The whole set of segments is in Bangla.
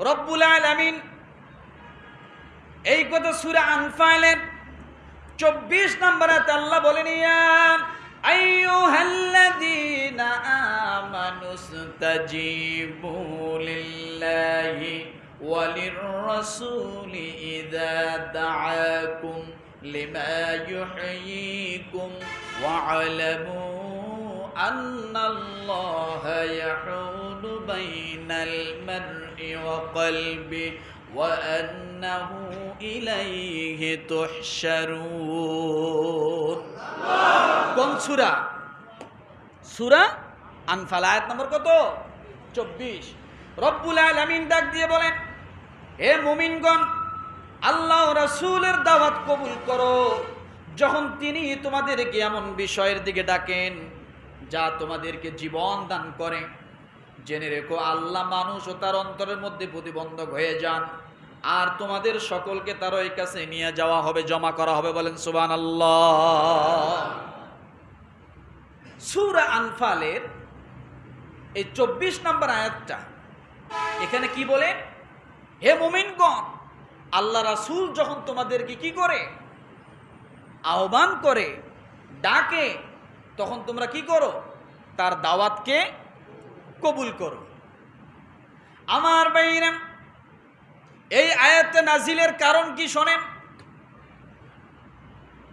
রব্বুল আলামিন এই কথা সূরা আনফালের চব্বিশ নম্বরে আল্লাহ বলেন, ইয়া আইয়ুহাল্লাযীনা আমানুস্তাজিবু লিল্লাহি ওয়ালির রাসূলি ইযা দাআকুম লিমা ইউহয়িকুম ওয়া'লামু আন্নাল্লাহা ইয়াহুলু বাইনাল মারই ওয়া কলবি وأنه إليه تحشرون কোন সুরা সুরা আনফাল আয়াত নম্বর কত চব্বিশ রব্বুল আলামিন ডাক দিয়ে বলেন হে মুমিনগণ আল্লাহ রাসূলের দাওয়াত কবুল করো যখন তিনি তোমাদেরকে এমন বিষয়ের দিকে ডাকেন যা তোমাদেরকে জীবন দান করে। জেনে রেখো, আল্লাহ মানুষ ও তার অন্তরের মধ্যে প্রতিবন্ধক হয়ে যান। আর তোমাদের সকলকে তার ওই কাছে নিয়ে যাওয়া হবে, জমা করা হবে বলেন সুবান আল্লাহ সুরা আনফালের এই চব্বিশ নম্বর আয়াতটা, এখানে কি বলে? হে মোমিনগণ, আল্লাহ রাসূল যখন তোমাদেরকে কি করে? আহ্বান করে, ডাকে তখন তোমরা কি করো? তার দাওয়াতকে কবুল করো। আমার বাইরাম এই আয়াতে নাজিলের কারণ কি শোনেন?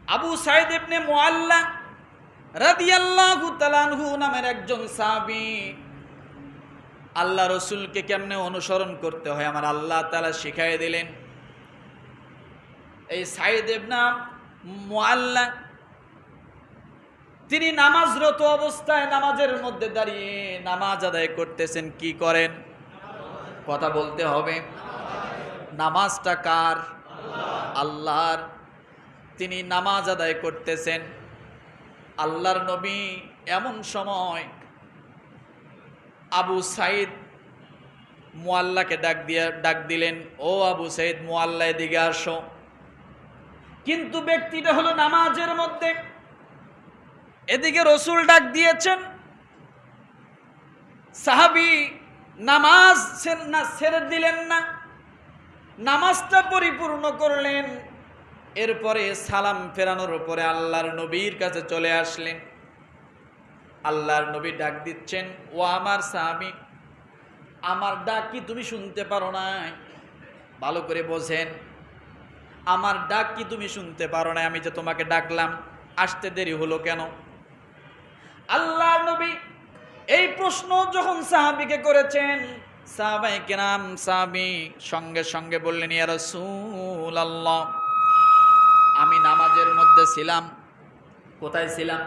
আবু সাইদ ইবনে মুআল্লা রাদিয়াল্লাহু তাআলাহু নামের একজন সাহাবী আল্লাহ রসুলকে কেমনে অনুসরণ করতে হয় আমার আল্লাহ তাআলা শিখাই দিলেন। এই সাইদ ইবনা মুআল্লা তিনি নামাজরত অবস্থায় নামাজের মধ্যে দাঁড়িয়ে নামাজ আদায় করতেছেন, কি করেন? কথা বলতে হবে। নামাজটা কার? আল্লাহর। তিনি নামাজ আদায় করতেছেন। আল্লাহর নবী এমন সময় আবু সাইদ মোয়াল্লাকে ডাক দিয়ে, ডাক দিলেন, ও আবু সাইদ মোয়াল্লা দিকে আসো। কিন্তু ব্যক্তিটা হলো নামাজের মধ্যে। এদিকে রসুল ডাক দিয়েছেন, সাহাবি, নামাজ না, ছেড়ে দিলেন না। নামাজটা পরিপূর্ণ করলেন। এরপরে সালাম ফেরানোর পরে আল্লাহর নবীর কাছে চলে আসলেন। আল্লাহর নবী ডাক দিচ্ছেন, ও আমার সাহাবি, আমার ডাক কি তুমি শুনতে পারো না ভালো করে বোঝেন, আমার ডাক কি তুমি শুনতে পারো না আমি যে তোমাকে ডাকলাম, আসতে দেরি হলো কেন? আল্লাহ নবী, এই প্রশ্ন যখন সাহাবিকে করেছেন সাহাবাই কেরাম, সাহাবি সঙ্গে সঙ্গে বললেন, ইয়া রাসূল আল্লাহ আমি নামাজের মধ্যে ছিলাম। কোথায় ছিলাম?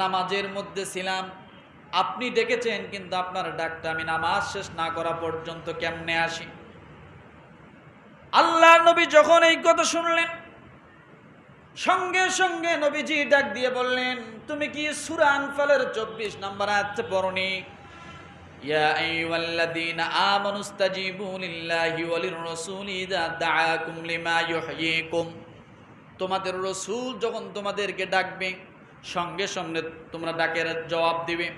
নামাজের মধ্যে ছিলাম। আপনি ডেকেছেন, কিন্তু আপনার ডাকটা আমি নামাজ শেষ না করা পর্যন্ত কেমনে আসি? আল্লাহ নবী যখন এই কথা শুনলেন সঙ্গে সঙ্গে নবীজি ডাক দিয়ে বললেন, তুমি কি সূরা আনফালের চব্বিশ নম্বর আয়াতে পড়নি? ইয়া আইয়ুহাল্লাযীনা আমানু ইসতাজিবু লিল্লাহি ওয়া লির-রাসূলি দাআকুম লিমা ইউহয়িকুম তোমাদের রসূল যখন তোমাদেরকে ডাকবে, সঙ্গে সঙ্গে তোমরা ডাকের জবাব দিবে।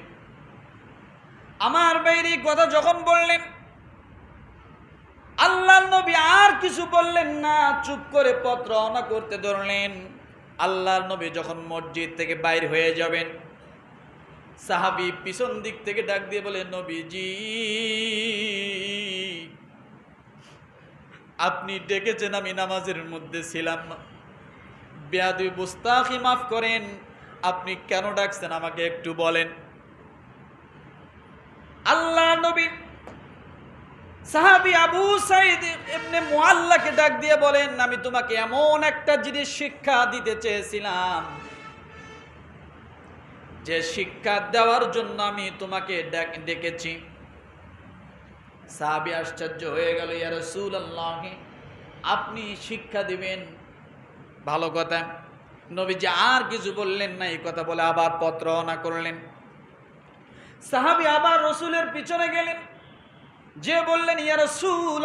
আমার বাইরে কথা যখন বললেন আল্লাহ নবী আর কিছু বললেন না, চুপ করে পত্র রওনা করতে ধরলেন। আল্লাহর নবী যখন মসজিদ থেকে বাইর হয়ে যাবেন, সাহাবি পিছন দিক থেকে ডাক দিয়ে বলে, নবীজি, আপনি ডেকেছেন, আমি নামাজের মধ্যে ছিলাম। না বেয়াদুই বুস্তাখি মাফ করেন, আপনি কেন ডাকছেন, আমাকে একটু বলেন। আল্লাহ নবী সাহাবি আবু সাইদ এমনি মোয়াল্লাকে ডাক দিয়ে বলেন, আমি তোমাকে এমন একটা জিনিস শিক্ষা দিতে চেয়েছিলাম। যে শিক্ষা দেওয়ার জন্য আমি তোমাকে ডেকেছি। সাহাবি আশ্চর্য হয়ে গেল, ইয়া রাসূলুল্লাহ, আপনি শিক্ষা দিবেন? ভালো কথা। নবীজি আর কিছু বললেন না, এই কথা বলে আবার পত্র রওনা করলেন। সাহাবি আবার রসুলের পিছনে গেলেন। যে বললেন, ইয়া রসুল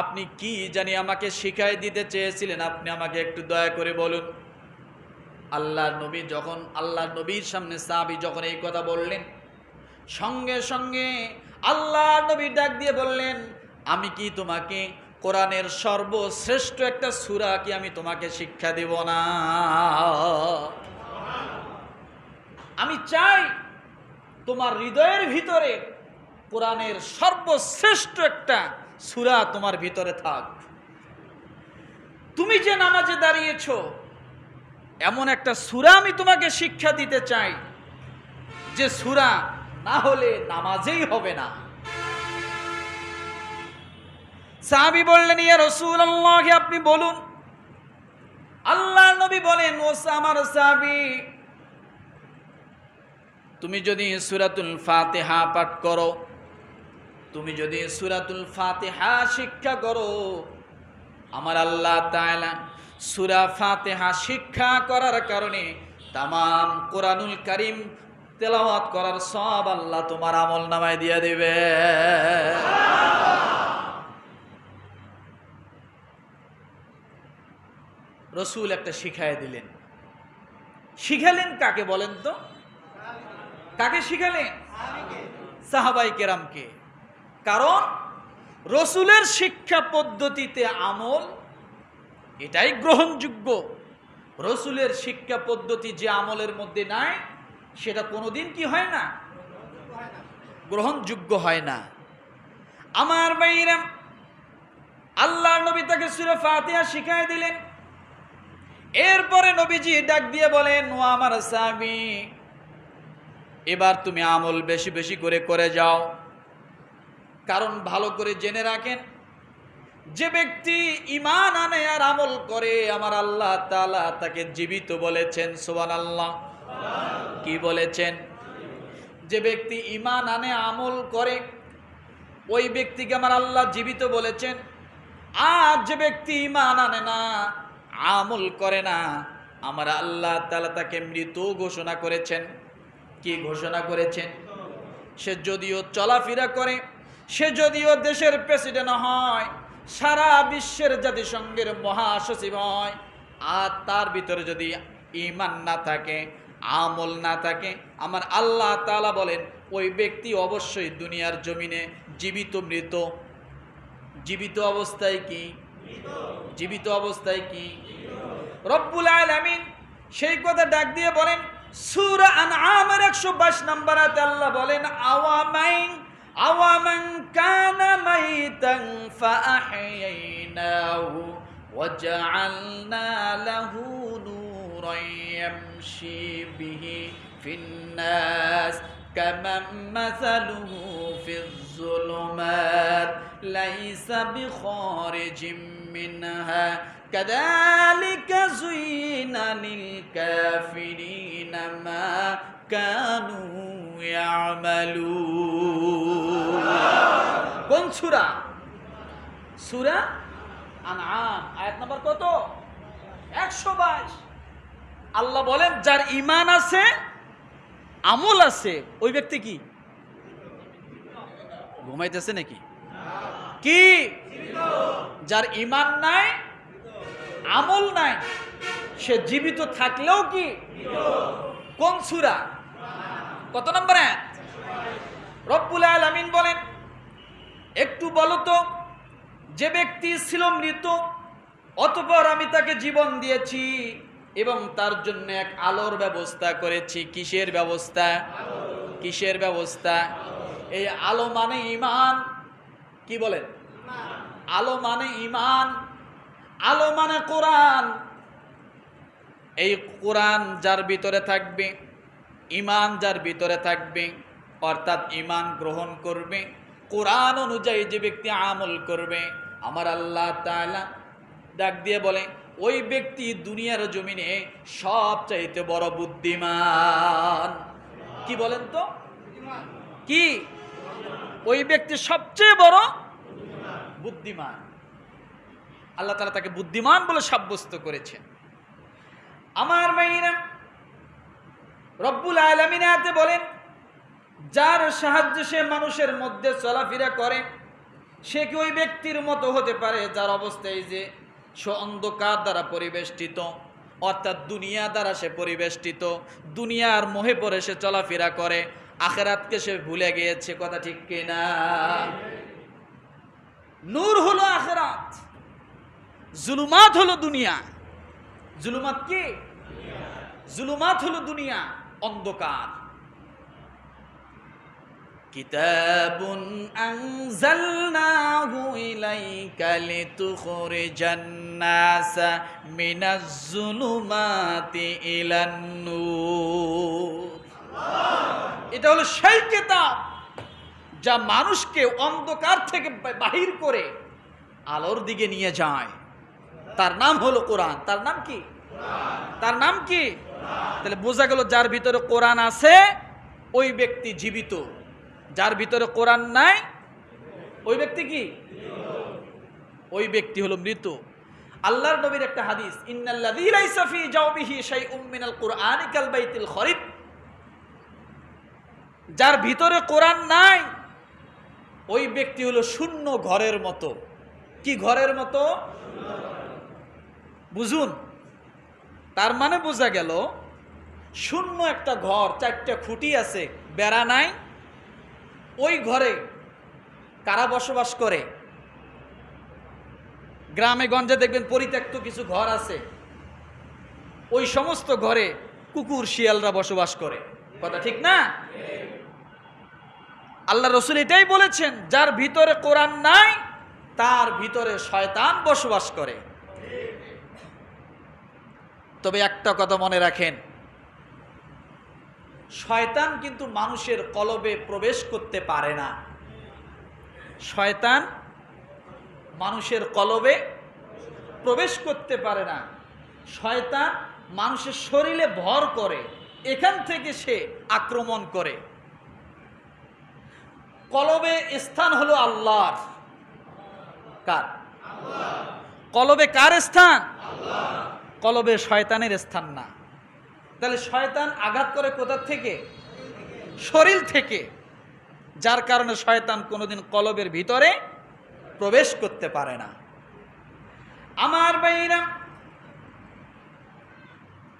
আপনি কি জানি আমাকে শিখাই দিতে চেয়েছিলেন, আপনি আমাকে একটু দয়া করে বলুন। আল্লাহ নবী যখন, আল্লাহ নবীর সামনে সাহাবি যখন এই কথা বললেন, সঙ্গে সঙ্গে আল্লাহ নবী ডাক দিয়ে বললেন, আমি কি তোমাকে কোরআনের সর্বশ্রেষ্ঠ একটা সূরা কি আমি তোমাকে শিক্ষা দেব না? আমি চাই তোমার হৃদয়ের ভিতরে কোরআনের সর্বশ্রেষ্ঠ একটা সুরা তোমার ভিতরে থাক। তুমি যে নামাজে দাঁড়িয়েছ, এমন একটা সুরা আমি তোমাকে শিক্ষা দিতে চাই, যে সুরা না হলে নামাজেই হবে না। সাহাবি বললেন, ইয়া রাসূলুল্লাহ, আপনি বলুন। আল্লাহ নবী বলেন, ও আমার সাহাবি, তুমি যদি সূরাতুল ফাতিহা পাঠ করো তুমি যদি সূরাতুল ফাতিহা শিক্ষা করো, আমার আল্লাহ তাআলা সূরা ফাতিহা শিক্ষা করার কারণে তামাম কোরআনুল করিম তেলাওয়াত করার সব আল্লাহ তোমার আমল নামায় দিয়ে দেবে। রসুল একটা শিখায় দিলেন। শিখালেন কাকে বলেন তো? কাকে শিখালেন? সাহাবাই কেরামকে। কারণ রসুলের শিক্ষা পদ্ধতিতে আমল এটাই গ্রহণযোগ্য। রসুলের শিক্ষা পদ্ধতি যে আমলের মধ্যে নাই, সেটা কোনোদিন কি হয় না? গ্রহণযোগ্য হয় না। আমার বাইরাম আল্লাহ নবী তাকে সুরে ফাতিহা শিখাই দিলেন। এরপরে নবীজি ডাক দিয়ে বলেন, ও আমার স্বামী, এবার তুমি আমল বেশি বেশি করে করে যাও। কারণ ভালো করে জেনে রাখেন, যে ব্যক্তি ইমান আনে আর আমল করে, আমার আল্লাহ তাআলা তাকে জীবিত বলেছেন সোবান আল্লাহ কি বলেছেন? যে ব্যক্তি ইমান আনে, আমল করে, ওই ব্যক্তিকে আমার আল্লাহ জীবিত বলেছেন। আর যে ব্যক্তি ইমান আনে না, আমল করে না, আমার আল্লাহ তালা তাকে মৃত ঘোষণা করেছেন। কি ঘোষণা করেছেন? সে যদিও চলাফেরা করে সে যদিও দেশের প্রেসিডেন্ট হয়, সারা বিশ্বের জাতিসংঘের মহাসচিব হয়, আর তার ভিতরে যদি ইমান না থাকে, আমল না থাকে, আমার আল্লাহ তাআলা বলেন, ওই ব্যক্তি অবশ্যই দুনিয়ার জমিনে জীবিত মৃত। জীবিত অবস্থায় কি? জীবিত অবস্থায় কি? রব্বুল আলামিন সেই কথা ডাক দিয়ে বলেন, সূরা আনআমের 122 নম্বর আল্লাহ বলেন আওয়ামাইন ফাআহইনাহু ওয়াজআলনা লাহু নূরান ইয়ামশি বিহি ফিন-নাস كمن مثله في الظلمات ليس بخارج منها كذلك زين للكافرين ما كانوا يعملون কোন সূরা সূরা আনআম, আয়াত নাম্বার কত? 122 আল্লাহ বলেন, যার ঈমান আছে, আমল আছে, ওই ব্যক্তি কি? ঘুমাইতেছে নাকি? কি? যার ইমান নাই, আমল নাই, সে জীবিত থাকলেও কি? কোন সুরা? কত নম্বর এক রব্বুল আলামিন বলেন, একটু বলো তো যে ব্যক্তি ছিল মৃত, অতপর আমি তাকে জীবন দিয়েছি এবং তার জন্য এক আলোর ব্যবস্থা করেছি। কিসের ব্যবস্থা? কিসের ব্যবস্থা? এই আলো মানে ইমান কি বলেন? আলো মানে ইমান আলো মানে কোরআন। এই কোরআন যার ভিতরে থাকবে ইমান যার ভিতরে থাকবে, অর্থাৎ ইমান গ্রহণ করবে। কোরআন অনুযায়ী যে ব্যক্তি আমল করবে আমার আল্লাহ তাআলা ডাক দিয়ে বলে, ওই ব্যক্তি দুনিয়ার জমিনে সব চাইতে বড় বুদ্ধিমান। কি বলেন তো? কি? ওই ব্যক্তি সবচেয়ে বড় বুদ্ধিমান। আল্লাহ তালা তাকে বুদ্ধিমান বলে সাব্যস্ত করেছেন। আমার মেয়েরা রব্বুল আলমিনাতে বলেন, যার সাহায্যে সে মানুষের মধ্যে চলাফেরা করে সে কি ওই ব্যক্তির মতো হতে পারে যার অবস্থায় যে সে অন্ধকার দ্বারা পরিবেষ্টিত অর্থাৎ দুনিয়া দ্বারা সে পরিবেষ্টিত দুনিয়ার মোহে পরে সে চলাফেরা করে আখেরাতকে সে ভুলে গিয়েছে কথা ঠিক কিনা? নূর হলো আখেরাত জুলুমাত হলো দুনিয়া। জুলুমাত কি? জুলুমাত হলো দুনিয়া অন্ধকার। কিতাবুন আনজালনাহু ইলাইকা লিতুখরিজান নাসা মিনাজ জুলুমাতি ইলান নূর এটা হলো সেই কিতাব যা মানুষকে অন্ধকার থেকে বাহির করে আলোর দিকে নিয়ে যায়। তার নাম হলো কোরআন। তার নাম কি? তার নাম কি? তাহলে বোঝা গেল যার ভিতরে কোরআন আছে, ওই ব্যক্তি জীবিত। যার ভিতরে কোরআন নাই, ওই ব্যক্তি কি? ওই ব্যক্তি হলো মৃত। আল্লাহর নবীর একটা হাদিস যার ভিতরে কোরআন নাই, ওই ব্যক্তি হলো শূন্য ঘরের মতো। কি ঘরের মতো? বুঝুন। তার মানে বোঝা গেল, শূন্য একটা ঘর, চারটা খুঁটি আছে, বেড়া নাই ওই ঘরে কারা বসবাস করে? গ্রামে, গঞ্জে দেখবেন পরিত্যক্ত কিছু ঘর আছে। ওই সমস্ত ঘরে কুকুর, শিয়ালরা বসবাস করে। কথা ঠিক না? আল্লাহ রসুল এটাই বলেছেন, যার ভিতরে কোরআন নাই, তার ভিতরে শয়তান বসবাস করে। তবে একটা কথা মনে রাখেন শয়তান কিন্তু মানুষের কলবে প্রবেশ করতে পারে না। শয়তান মানুষের কলবে প্রবেশ করতে পারে না। শয়তান মানুষের শরীরে ভর করে, এখান থেকে সে আক্রমণ করে। কলবে স্থান হলো আল্লাহর। কার? কলবে কার স্থান? কলবে শয়তানের স্থান না। তাহলে শয়তান আঘাত করে কোথার থেকে? শরীর থেকে। যার কারণে শয়তান কোনোদিন কলবের ভিতরে প্রবেশ করতে পারে না। আমার বাইরা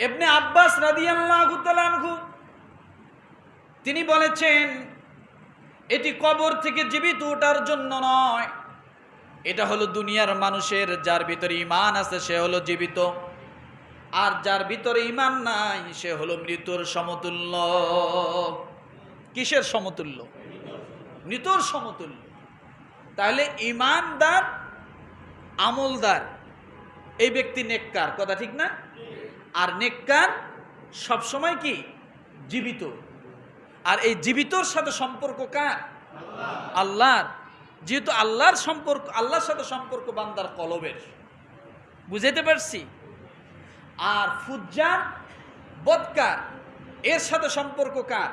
এমনি আব্বাস রাদিয়াল্লাহু তিনি বলেছেন, এটি কবর থেকে জীবিত ওঠার জন্য নয়। এটা হলো দুনিয়ার মানুষের যার ভিতরে ইমান আছে, সে হলো জীবিত। আর যার ভিতরে ইমান নাই, সে হলো মৃত্যুর সমতুল্য। কিসের সমতুল্য? মৃত্যুর সমতুল্য। তাহলে ইমানদার আমলদার, এই ব্যক্তি নেককার, কথা ঠিক না? আর নেককার সবসময় কি? জীবিত। আর এই জীবিতর সাথে সম্পর্ক কার? আল্লাহর। যেহেতু আল্লাহর সম্পর্ক, আল্লাহর সাথে সম্পর্ক বান্দার কলবের। বুঝাইতে পারছি? আর ফুজ্জান বদকার এর সাথে সম্পর্ক কার?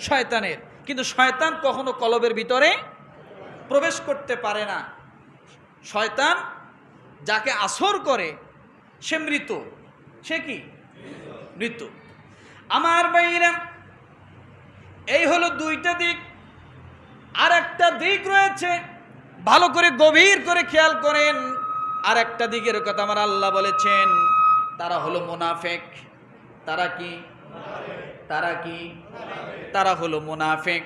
শয়তানের। কিন্তু শয়তান কখনো কলবের ভিতরে প্রবেশ করতে পারে না। শয়তান যাকে আসর করে, সে মৃত। সে কি? মৃত। আমার বাইরা এই হলো দুইটা দিক। আর একটা দিক রয়েছে, ভালো করে গভীর করে খেয়াল করেন। আর একটা দিকের কথা আমার আল্লাহ বলেছেন তারা হলো মোনাফেক। তারা কি? তারা কি? তারা হলো মোনাফেক।